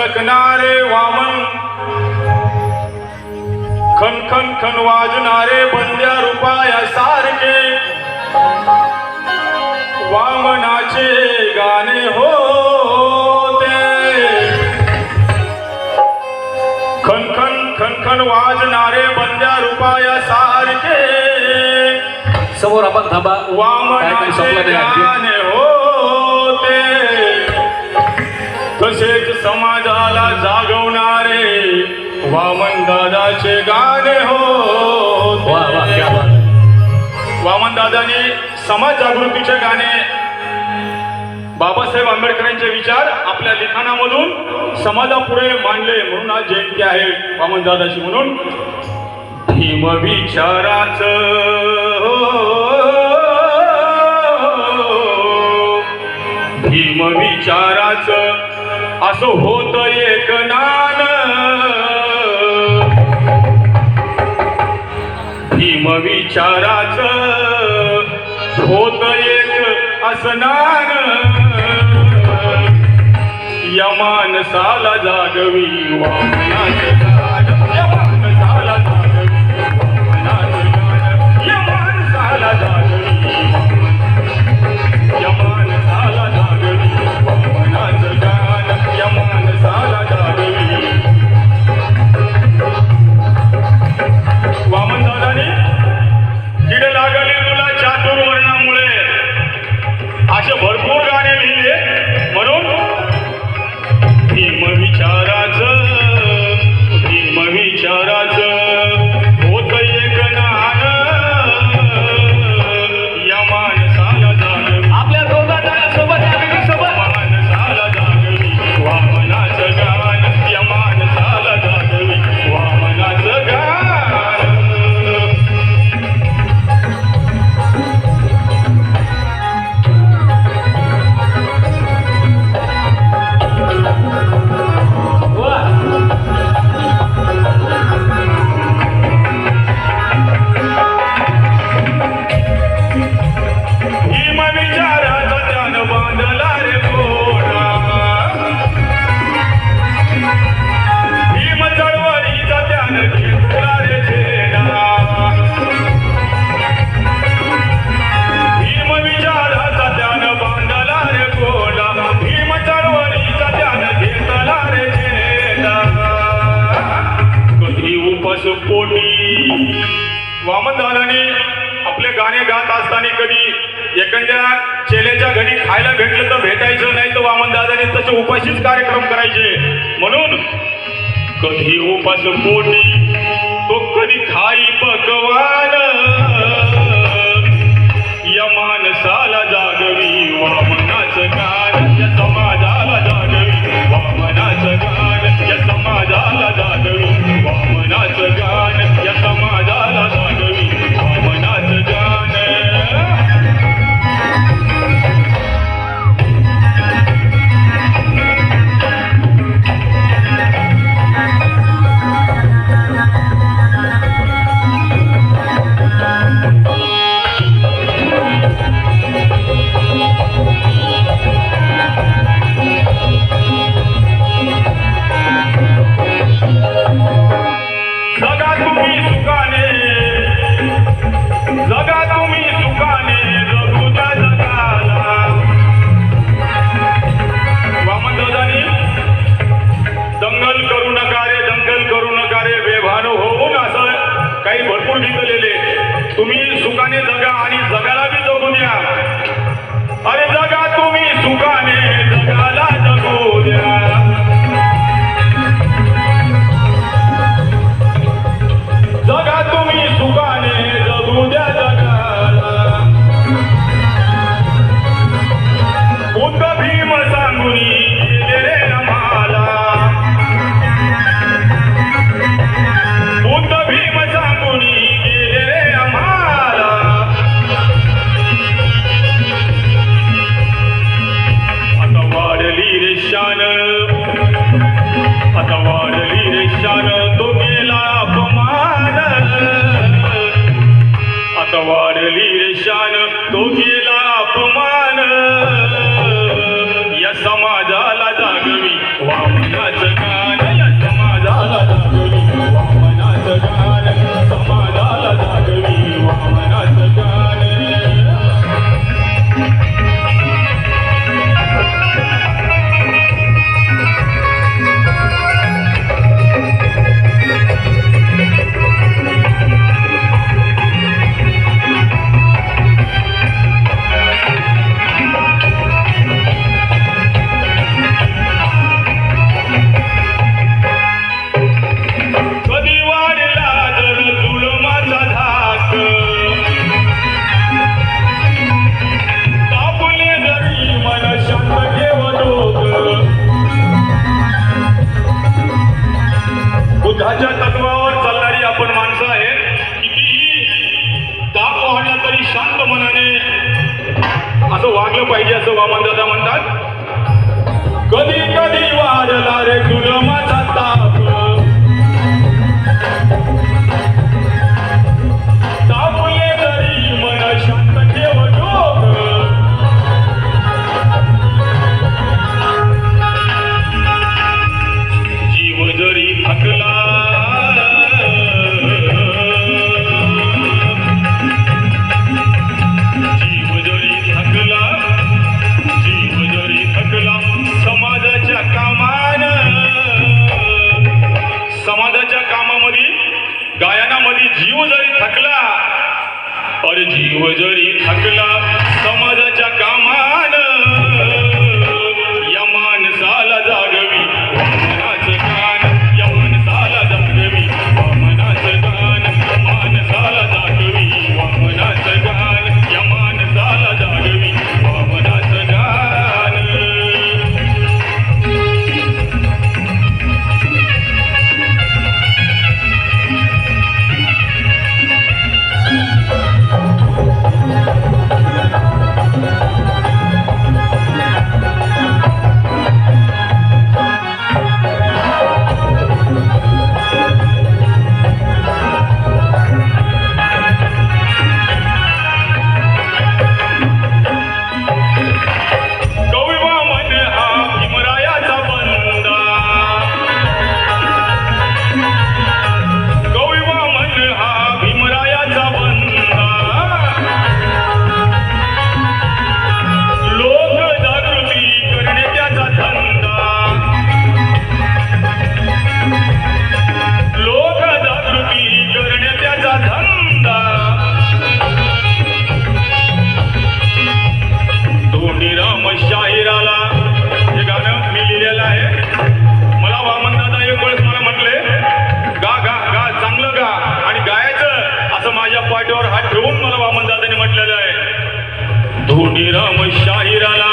खनकणारे वामन. खन खन खन वाजणारे बंद्या रुपाया सारखे. वामनाचे गाणे होते. खन खन खन खन वाजणारे बंद्या रुपाया सारखे. समोर आपण थांबा. वामनाचे. गाणे तसेच समाजाला जागवणारे वामन दादाचे गाणे बात. वामन दादानी समाज जागृतीचे गाणे बाबासाहेब आंबेडकरांचे विचार आपल्या लिखाणामधून समाजापुढे मांडले म्हणून आज जयंती आहे वामन दादाची म्हणून. भीम विचाराच भीम विचाराच असं होत एक नान भीम विचाराच होत एक असनान यमान साला जागवी वामनाच. वामन दादाने आपले गाणे गात असताना कधी एखाद्या चेलेच्या घरी खायला भेटलं तर भेटायचं नाही तर वामनदादाने तसे उपाशीच कार्यक्रम करायचे. म्हणून कधी उपास पोटी तो कधी खाई पकवान. तुम्ही सुखाने जगा आणि जगाला Tokyo. युद्धाच्या तत्वावर चालणारी आपण माणसं आहेत. कितीही ताप वाढला तरी शांत मनाने असं वागलं पाहिजे असं वामनदादा म्हणतात. कधी कधी वारला रे রঙে রাম সাহিরালা